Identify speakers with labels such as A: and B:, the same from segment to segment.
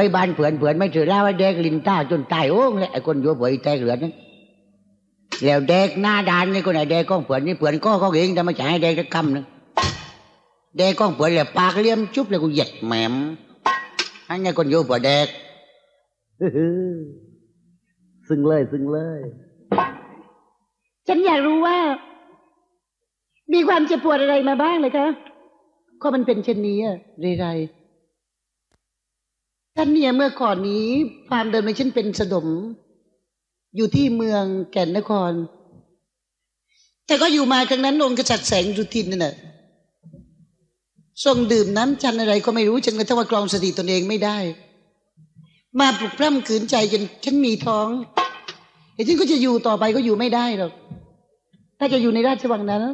A: ไปบ้านเผื่อนเผื่อนไม่ถือแล้วว่าเด็กลินต้าจนตายโอ้งเลยไอ้คนอยู่เผื่อแตกเหลือนั้นแล้วเด็กหน้าด่านนี่คนไหนเด็กก้องเผื่อนนี่เผื่อนก็เขาเองแต่ไม่ใช่ให้เด็กตะคำนึงเด็กก้องเผื่อนเลยปากเลี่ยมจุ๊บเลยกูเหยียดแหมมอันนี้คนอยู่เผื่อเด็กซึ้งเลยซึ้งเลย
B: ฉันอยากรู้ว่า มีความเจ็บปวดอะไรมาบ้างเลยคะก็มันเป็นเช่นนี้อะเรไร ฉันเนี่ยเมื่อก่อนนี้ความเดิมในฉันเป็นสดม อยู่ที่เมืองแก่นนคร แต่ก็อยู่มาครั้งนั้นองค์กษัตริย์แสงรุทินนั่นน่ะทรงดื่มน้ำจันอะไรก็ไม่รู้จนกระทั่งว่ากรองสติตนเองไม่ได้ มาปลุกพร่ำขืนใจจนฉันมีท้องไอ้ฉันก็จะอยู่ต่อไปก็อยู่ไม่ได้หรอกถ้าจะอยู่ในราชวังนั้น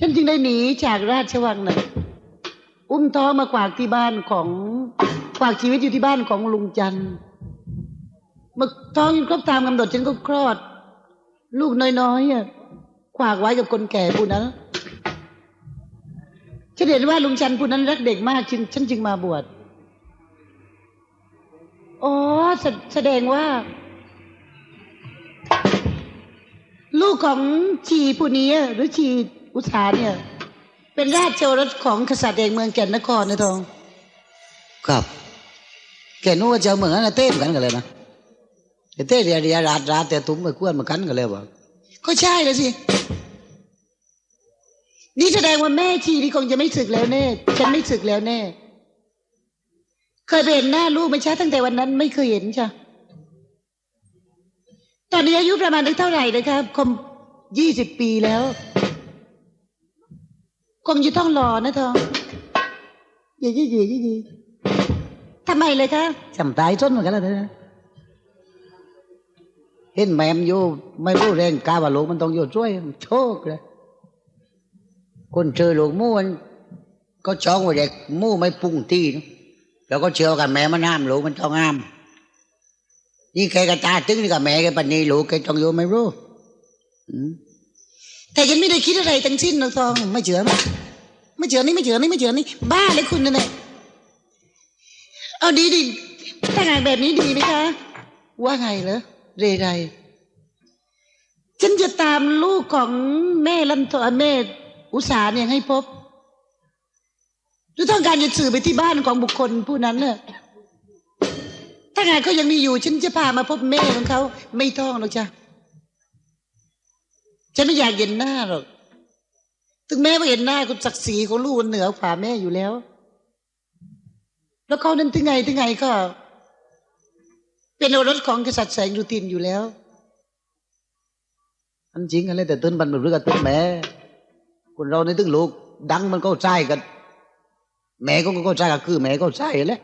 B: ฉันจึงได้หนีจากราชวังน่ะอุ้มท้องมากวากที่บ้านของ กวากชีวิตอยู่ที่บ้านของลุงจันเมื่อท้องยังครบตามกำหนดฉันก็คลอด ลูกน้อยๆอะขวากไว้กับคนแก่ผู้นั้นฉันเห็นว่าลุงจันผู้นั้นรักเด็กมากฉันฉันจึงมาบวชอ๋อแสแสดงว่า ลูกของชีผู้นี้หรือชีอุษาเนี่ย เป็นราชโอรสของกษัตริย์แห่งเมืองแก่นนครนะทอง
A: ครับ แกนู้ว่าจะเอเหมือนกันเต้นกันกันเลยนะเต้เรียเรียราดราดแต่ตุ้มไปกวนมากันกันเลยว่า
B: ก็ใช่เลยสินี่แสดงว่าแม่ชีนี่คงจะไม่สึกแล้วแน่ฉันไม่สึกแล้วแน่ เคยไปเห็นหน้าลูกไม่ใช่ตั้งแต่วันนั้นไม่เคยเห็นจ้ะตอนนี้อายุประมาณได้เท่าไหร่เลยครับคงยี่สิบปีแล้วคงจะต้องรอนะทองเย่เย่เย่เย่เย่ ทำไมเลยคะ
A: จำตายจนเหมือนกันแล้วนะเห็นแมมอยู่ไม่รู้แรงกาว่าลูกมันต้องอยู่ช่วยโชคเลยคนเจอลูกมู่มันก็จ้องว่าเด็กมู่ไม่ปรุงตีนแล้วก็เชื่อกันแม่มันห้ามลูกมันต้องห้ามนี่แกกระตาตึงกับแม่แกปันนี้ลูกแกต้องอยู่ไม่รู้
B: แต่ฉันไม่ได้คิดอะไรทั้งสิ้นนะทอง
A: ไม่เชื่อ
B: ไม่เจอนี่ไม่เจอนี่ไม่เจอนี่บ้าเลยคุณนั่นแหละ เอาดีดิแต่งงานแบบนี้ดีไหมคะ ว่าไงเหรอเรไรฉันจะตามลูกของแม่ลันทอแม่อุสาเนี่ยให้พบจะต้องการจะสื่อไปที่บ้านของบุคคลผู้นั้นเน่ะถ้างานเขายังมีอยู่ ฉันจะพามาพบแม่ของเขา ไม่ต้องหรอกจ้ะฉันไม่อยากเห็นหน้าหรอก ถึงแม้ว่าเห็นหน้าคุณศักดิ์ศรีของลูกมันเหนือกว่าแม่อยู่แล้ว แล้วเขานั้นถึงไงถึงไงก็ เป็นโอรสของกษัตริย์แสงรุตินอยู่แล้ว
A: อันจริงอะไรแต่ต้นบันมันเรื่องกับต้นแม่คนเราในถึงลูก ดังมันก็ใช่กัน แม่ก็ก็ใช่ก็คือแม่ก็ใช่แหละ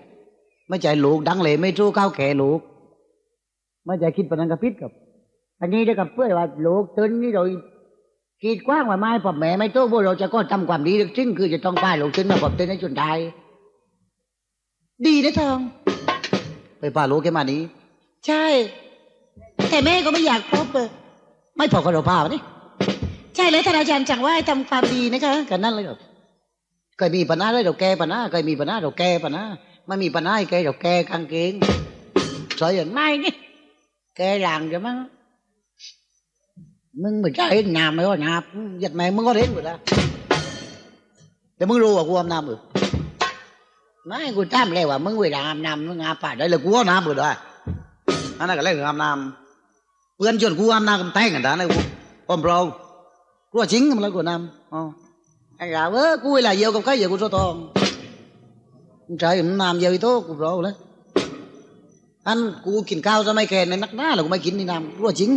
A: ไม่ใช่ลูกดังเลย ไม่รู้ข้าวแก่ลูกไม่ใช่คิดปานนันกับพิษกับ อันนี้ได้กับเพื่อว่าลูกตื่นนี่เราคิดกว้างว่าไม่พอแม่ไม่โตพวกเราจะก็ทำความดีจริงคือจะต้องป้ายลูกตื่นมาผมตื่นให้จนได้
B: ดีนะทอง
A: ไปป้าลูกแค่มานี้
B: ใช่ แต่แม่ก็ไม่อยากพบเออ
A: ไม่พอก็เราพามานี่
B: ใช่แล้วท่านอาจารย์สั่งว่าให้ทำความดีนะคะ
A: กันนั่นเลยครับเคยมีปัญหาเลยเราแก้ปัญหาเคยมีปัญหาเราแก้ปัญหาไม่มีปัญหาให้แก้เราแก้กางเกงสอยอย่างไม่นี่แก้หลังจะมั้งมึงไม่ใช่เห็นน้ำไหมว่าน้ำหยัดแม่มึงก็เห็นหมดแล้วแต่มึงรู้ว่ากูอาบน้ำหรือ ไม่กูทำเลยว่ามึงเวลาอาบน้ำมึงอาบปาได้เลยกูอาบน้ำเปิด้วยอันนั้นก็เลยอาบน้ำเพื่อนชวนกูอาบน้ำกันแตงกันด้านะกูอมเปล่ากลัวจริงมันแล้วกูน้ำอ๋อไอ้กาเว้กูเวลาเยียวกับใครเยียวกูโซตองใจมันน้ำเยียวอีโต้กูเปล่าเลยอันกูกินข้าวจะไม่แก่ในนักหน้าหรอกกูไม่กินนี่น้ำกลัวจริง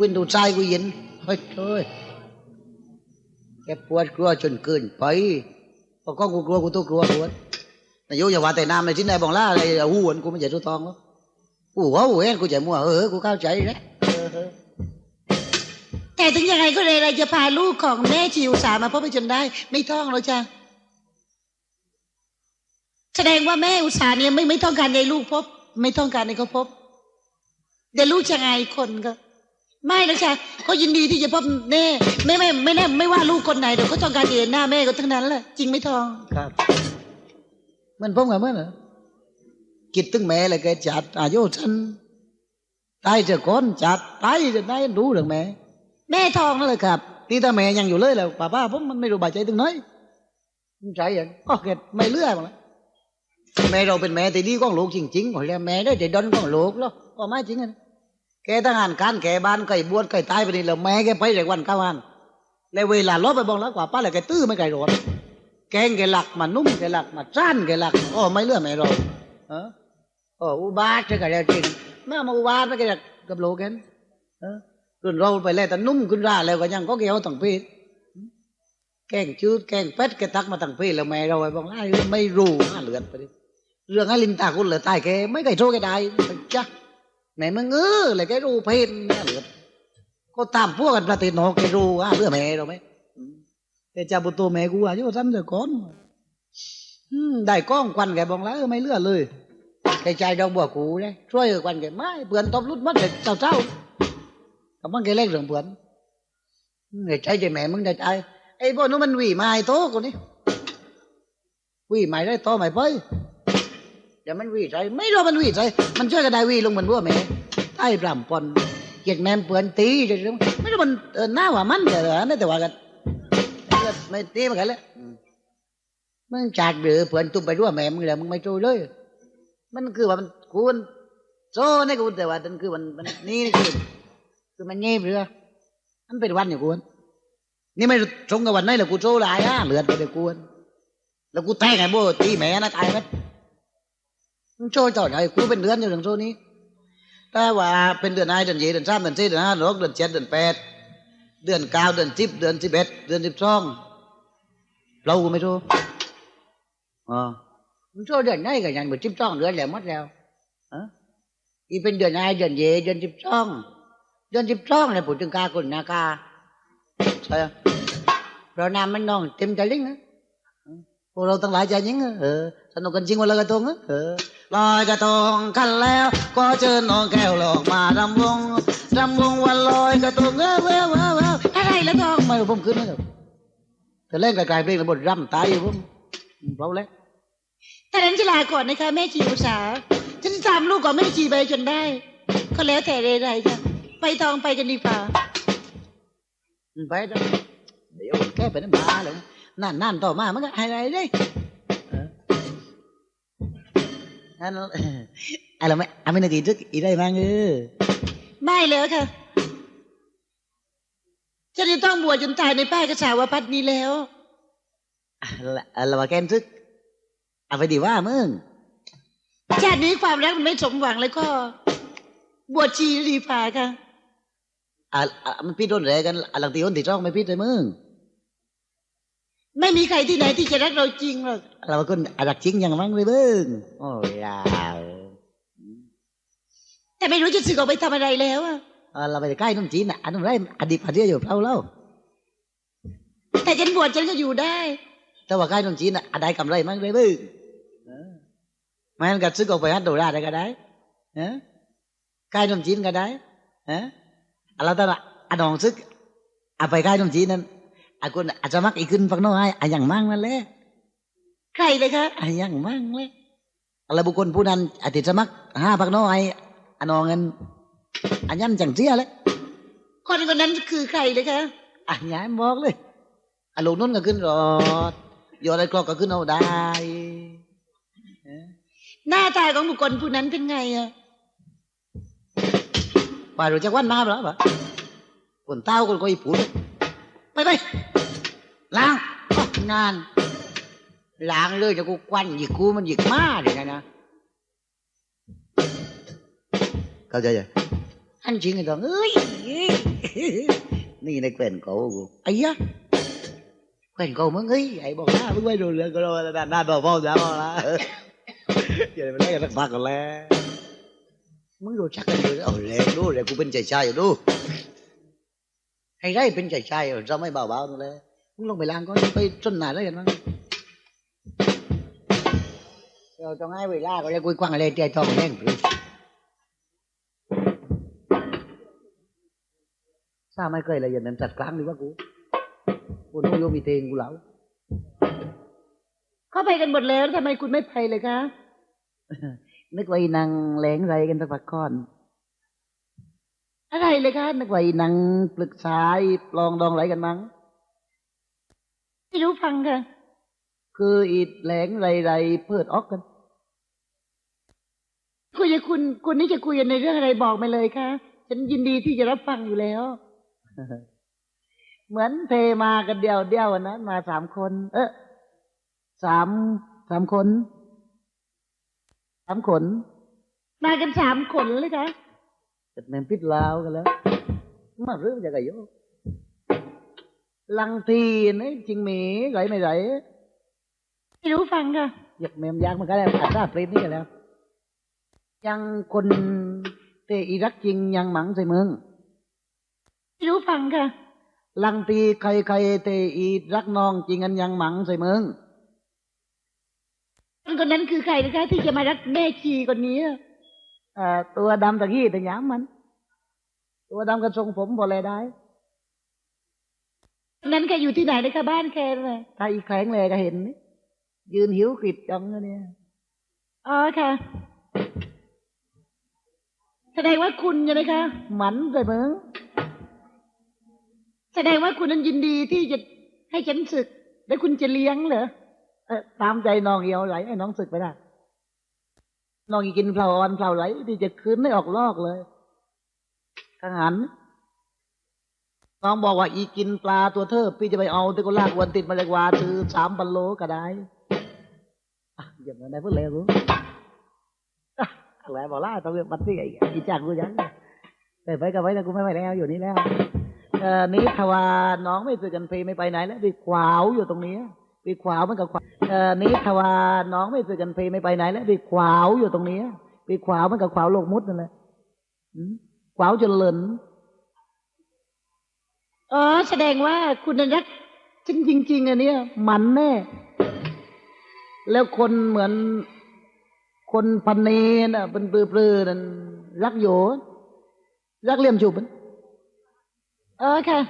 A: วินดูใจกูเย็นเฮ้ยเฮ้ยแกปวดกลัวจนเกินไป บอกก็กูกลัวกูตัวกลัวกูนายกอย่าว่าแต่น้ำในที่ไหนบอกล่าอะไรหูวนกูไม่ใช่ทุตองหรอกกูว่าหูเอ็นกูใจมั่วเออกูเข้าใจนะ
B: แต่ถึงยังไงก็เลยเราจะพาลูกของแม่ชิวอุตสามาพบไปจนได้ ไม่ท้องแล้วจ้ะแสดงว่าแม่อุตสาเนี่ยไม่ไม่ต้องการในลูกพบ ไม่ต้องการในเขาพบเดี๋ยวลูกจะไงคนก็ ไม่นะจ๊ะเขายินดีที่จะพบแม่ไม่ไม่ไม่แน่ไม่ว่าลูกคนไหนเดี๋ยวเขาต้องการเห็นหน้าแม่ก็ทั้งนั้นแหละจริงไหมทอง
A: ครับ มันพ้องกันมั้ยเหรอคิดถึงแม่เลยแกจัดอายุฉันตายเจะก้อนจัดตายจะได้รู้เรื่องแม่แม่ทองนั่นเลยครับที่ถ้าแม่ยังอยู่เลยแล้วป้าป้าผมมันไม่รู้บาดใจถึงไหนมันใจอย่างก็เกิดไม่เลือกแล้วแม่เราเป็นแม่ที่ดีของลูกจริงๆหมดแล้วแม่ได้แต่ดนของลูกแล้วก็ไม่จริงอะ แกทหารการแกบ้านไก่บวชไก่ตายไปนี่แล้วแม่แกไปแต่วันเข้าวันแล้วเวลาลบไปบองแล้วกว่าป้าเลยแกตื้อไม่ไก่รถแกงแกหลักมานุ่มแกหลักมาจ้านแกหลักโอ้ไม่เลือกแม่ราเออโอ้อุบาทใช่กันแล้วจริงแม่มาอุบาทไม่แกกับโลกันเออรุ่นเราไปแล้วแต่นุ่มขึ้นราแล้วก็ยังก็เกี่ยวต่างเพศแกงชืดแกงเป็ดแกตักมาต่างเพศแล้วแม่เราไอ้บอกไอ้ไม่รู้น่าเลือดไปดิเรื่องไอ้ลินตาคุณเหลือตายแกไม่เคยโทษแกได้จ้ะ แม่มึงเออเลยแกรู้เพศน่าเลือดก็ตามพวกกันประเทศนอกแกรู้อะเรื่อแม่เราไหมอืมแต่จะบุตรแม่กูอายุสั้นเดียวก่อนได้ก้องควันแกบอกแล้วไม่เลือดเลยแกใจดอกบัวกูเลยช่วยควันแกไม่เปลือนตบรุดมัดเลยเจ้าเจ้าก็มัน cái lên rừng bướn người trai ใจแม่มึงได้ใจไอ้พวกนู้นมันห วีไม้โตกูนี่หวีไม้ได้โตไม้ไปเดี๋ยวมันหวีใจไม่รู้มันวีใจมันช่วยกันได้วีลงเหมันบัวแม่ใต้ปรำปนเหยียดแม่เปือนตีเดี๋ยวไม่รู้มันเออหน้าว่ามันเดี๋ยวนั่นแต่ว่ากันไม่ตีมันกันแล้วมึงจัดหรือเปือนตุ้มไปด้วแม่มึงแล้วมึงไม่ช่วยเลย มันคือว่ามันกูมันโซ่นี่กูแต่ว่ามันคือมันมันนี่นี่คือคือมันเงียบเรือมันเป็นวันอยู่กวนนี่ไม่ตรงกับวันไหนหรอกกูโซ่ลายอะเหลือดไปเลยกวนแล้วกูแทงไอ้โบตีแม่นะตายไหม มึงโซ่ต่อไหนกูเป็นเดือนอยู่ถึงโซ่นี้ถ้าว่าเป็นเดือนไหนเดือนยี่เดือนสามเดือนสี่เดือนห้าเดือนหกเดือนเจ็ดเดือนแปดเดือนเก้าเดือนสิบเดือนสิบเอ็ดเดือนสิบสองเรากูไม่โซ่อ๋อมึงโซ่เดือนไหนกันยังเหมือนสิบสองเดือนแล้วหมดแล้วฮะอีเป็นเดือนไหนเดือนเย่เดือนสิบสองเดือนสิบสองเลยพูดถึงกาคุณนากาใช่เพราะน้ำมันนองเต็มใจลิงนะพวกเราทั้งหลายใจยิงเออสนุกกันจริงวันลอยกระทงเออ ลอยกระทงกันแล้วก็เชิญน้องแก้วหลอกมารำวงรำวงวันลอยกระทงเออเว้าเว้าเว้าอะไรแล้วน้องไม่ผมขึ้นนะครับแต่เล่นกลายๆเพลงระบทรำตายอยู่ผมเราแล้ว
B: แต่นั้นจะลาก่อนนะคะแม่ชีอุตสาฉันจะตามลูกก่อนแม่ชีไปจนได้ ก็แล้วแต่ใดๆค่ะไปทองไปกันดีกว่า
A: ไปเดี๋ยวเดี๋ยวแก้ไปนั่นมาเลยนั่นนั่นต่อมามันก็อะไรได้เออนั่น อะไรไม่อะไรไม่นาทีทึกอีได้มั้งเออ
B: ไม่แล้วค่ะฉันจะต้องบวชจนตายในป้ายกระสาวพัดนี้แล้ว
A: อะไรอะไรมาแกนทึกเอาไปดีว่ามึง
B: ชาตินี้ความรักมันไม่สมหวังแล้วก็ บวชชีดีฝ่าค่ะ
A: อะอะมันพี่โดนแรกันอะหลังตีคนตีช่องไม่พี่เลยมึง
B: ไม่มีใครที่ไหนที่จะรักเราจริงหรอก
A: เราคนอาดักจริงอย่างมั้งเลยมึงโอ้ยาว
B: แต่ไม่รู้จะสึกออกไปทำอะไรแล้วอะ
A: อะเราไปใกล้นุ่มจีนอะอันนั้นไรอดีตพันเดียอยู่เท่าเล่า
B: แต่ฉันบวชฉันก็อยู่ได้
A: แต่ว่าใกล้นุ่มจีนอะอะไรกำไรมั้งเลยมึงเออไม่งั้นก็ซื้อออกไปฮัดโดราได้ก็ได้เออใกล้นุ่มจีนก็ได้เอออะเราต้องอะน้องซึกอะไปใกล้นุ่มจีนนั้น อะคุณอาจจะมักอีกขึ้นฟังน้อยอะอย่างมั่งนั่นแหละ
B: ใครเลยคะ
A: อะยังมั่งเลยอะไรบุคคลผู้นั้นอาทิตย์สมัครห้าพักน้อยอันองเงินอันยันจังเสียเลย
B: คนคนนั้นคือใครเลยคะ
A: อันยันบอกเลยอันลูกนุ่นก็ขึ้นรถโยนอะไรกรอกก็ขึ้นเอาได้
B: หน้าตาของบุคคลผู้นั้นเป็นไงอะ
A: ป่ารู้จักวันมาเปล่าปะคนเต้าคนก็อีปูเลยไปไป ล้างอ้องานล้างเลยจะกูควันหยิกกูมันหยิกมาเลยนะนะเข้าใจยัง anh chuyện người toàn ơi นี่ในแกวนเขากูไอ้ยะแกวนเขามึงเอ้ยไอ้บอกว่ามึงไม่ดูเลยก็รู้ว่าด้านด้านบอกพ่อจ้าพ่อละเดี๋ยวมันได้กันสักพักกันแล้วมึงรู้จักกันอยู่เอาเลยดูเลยกูเป็นใจชายอยู่ดูให้ได้เป็นใจชายเราไม่เบาๆนั่นเลย มึงลงไปล้างก็ไปจนหนาได้กันมั้งเราต้องให้เวลาก็เลยคุยกว้างอะไรใจทองแห้งไป sao mai cười là dần em chặt clang đi bác cú cô nó vô bị tiền của lão
B: เขาไปกันหมดแล้วทำไมคุณไม่ไปเลยคะ
A: นึกว่าอีนางแหลงไรกันตะพักก่อนอะไรเลยคะนึกว่าอีนางปรึกษาอีปลองดองไรกันมั้ง
B: ไม่รู้ฟังค่ะ
A: คืออีแหลงไรไรเพิดออกกัน
B: คุยกับคุณคุณนี่จะคุยกันในเรื่องอะไรบอกมาเลยค่ะ ฉันยินดีที่จะรับฟังอยู่แล้ว
A: เหมือนเทมากันเดียวเดียวนะมาสามคน เออสามสามคนสามคน
B: มากันสามคนเลยค่ะ
A: จัดแมนพิษลาวกันแล้ว มาเรื่องจะกันโยลังทีนี่จริงหมีไหลไม่ไหล
B: ไม่รู้ฟังค่ะ
A: อยาก แมมยากมันก็ได้อาจจะเปรตนี่กันแล้วยังคนเตอีรักจริงยังหมังใส่เมือง
B: ไม่รู้ฟังค่ะ
A: ลังตีใครใครเตอีรักน้องจริงอันยังหมังใส่เมือง
B: คนคนนั้นคือใครนะคะที่จะมารักแม่ชีคนนี้
A: เอ่อตัวดำตะกี้แต่ย้ำมัน ตัวดำกระทรงผมพอแลได้
B: ค นนั้นแกอยู่ที่ไหนนะคะบ้านแกน่ะ
A: ถ้าอีแข็งแลก็เห็นนี่ยืนหิวกริดจังนะเนี่ย
B: อ๋อค่ะแสดงว่าคุณใช่ไหมคะ
A: หมันใส่เมือง
B: แสดงว่าคุณนั้นยินดีที่จะให้ฉันศึก แล้วคุณจะเลี้ยงเหรอ
A: เออตามใจน้องเอียวไหลไอ้น้องศึกไปได้น้องอีกินเผลาอ่อนเผลาไหลที่จะคืนไม่ออกลอกเลยทหาร น้องบอกว่าอีกินปลาตัวเธอพี่จะไปเอาที่ก็ลากวันติดมาเลยกว่าซื้อสามพันโลก็ได้อะอย่างนั้นได้เพื่อเลวรู้อะแล้วบอกล่าต้องเรียกบัตรที่ไอ้อีจากกูยังไปไปกับไว้แต่กูไม่ไปแล้วอยู่นี่แล้วเออนี้ทว่าน้องไม่ซื้อกันเพไม่ไปไหนแล้วไปขวาวอยู่ตรงนี้ไปขวาวมันกับขวาวเออนี้ทว่าน้องไม่ซื้อกันเพไม่ไปไหนแล้วไปขวาวอยู่ตรงนี้ไปขวาวมันกับขวาวโลกมุดนั่นแหละขวาวจนเหลิน
B: อ๋อแสดงว่าคุณนั้นรัก
A: ฉันจริงอันเนี้ยมันแน่ แล้วคนเหมือนคนพันเนน่ะเป็นปลือๆนั่นรักโยรักเลี่ยมฉุบมันเอ
B: อค่ะ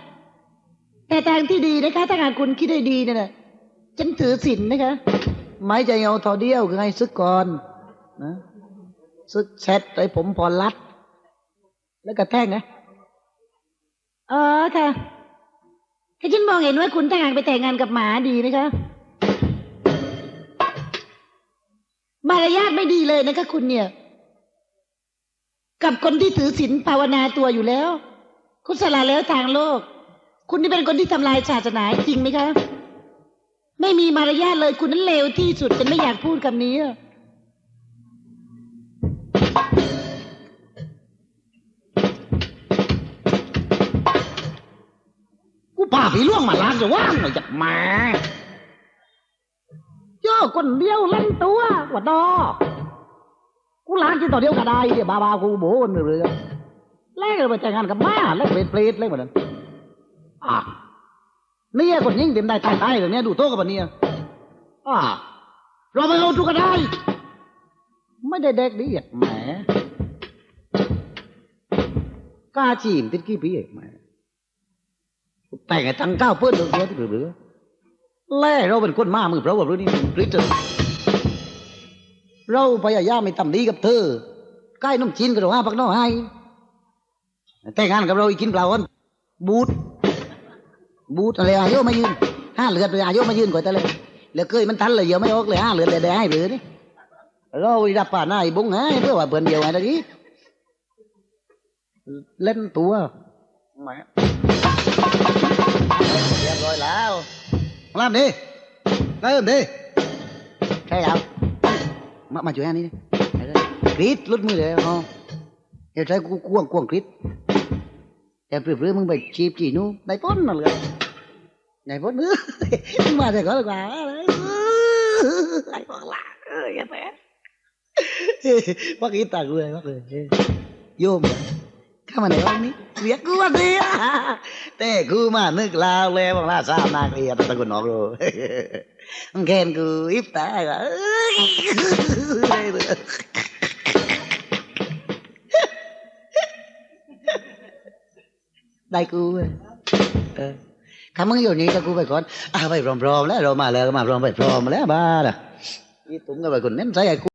B: แต่ทางที่ดีนะคะถ้าหากคุณคิดให้ดีเนี่ยนะฉันถือศีลนะคะ
A: ไม่ใจเอาท่าเดียวคือให้ซึกก่อนนะซึกเสร็จไอ้ผมพอรัด แล้วก็แท่งไง
B: อ๋อค่ะคือฉันมองเห็นว่าคุณถ้าหากไปแต่งงานกับหมาดีนะคะ มารยาทไม่ดีเลยนะคะคุณเนี่ย กับคนที่ถือศีลภาวนาตัวอยู่แล้ว คุณสละแล้วทางโลก คุณนี่เป็นคนที่ทำลายศาสนาจริงไหมคะ ไม่มีมารยาทเลยคุณนั้นเลวที่สุดฉันไม่อยากพูดคำนี้
A: ป่าผีล่วงมาล้างจะว่างหน่อยจากแหมาเจ้าคนเดียวเล่นตัวกว่าดอกูล้างที่ต่อเดียวก็ได้เดี๋ยวบาบากูโบนเรือแลกไปแต่งงานกับบ้าแลกเป็นเปรตเลยเหมือนนั้นอะเนี่ยคนยิ่งเต็มได้ตายตายแบบเนี้ยดูโต๊ะกับมันเนี่ยอะเราไปเอาทุกก็ได้ ไม่ได้เด็กดิแหมกล้าจีมติดกี่ปีเอกแหม แต่งไอ้งเก้าเพื่อนเดือดที่หรือแล่เราเป็นคนมามือเพราะว่าเรื่องนี้มันพลิกเจอเราพยายามไม่ทำดีกับเธอใกล้น้ำจีนก็เราห้าพักน้องให้แต่งงานกับเราอีกกินเปล่าวันบูดบูดอะไรอายุมายืนห้าเหลือดเลยอายุมายืนก่อนแต่เลยเหลือเกยมันทันเลยเยอะไม่ออกเลยห้าเหลือดเลยได้ให้หรือนี่เราดับป่าหน้าไอ้บุ้งให้เพื่อว่าเพื่อนเดียวไงตะกี้เล่นตัวแหม เรียบร้อยแล้วมา làm đi làm đi ใช่แล้วมามาช่วยอันนี้ดิกรีดลุดมือเลยอ๋อเดี๋ยวใช้กูกวงกวงกรีดแต่เปลือยๆ มึงไปจีบจีนู้ในป้นน่ะเลยในป้องนี้เรียกกูวันนี้แต่กูมานึกลาวเลยบอกลาสามนาเกลียดตะกุนออกเลยมันแค้นกูอิบตาก็เอ้ยได้กูเออข้ามึงอยู่นี่จะกูไปก่อนอะไปพร้อมๆแล้วเรามาแล้วมาพร้อมไปพร้อมแล้วบ้าล่ะอีตุ้มก็ไปคนเน้นใส่ไอ้กู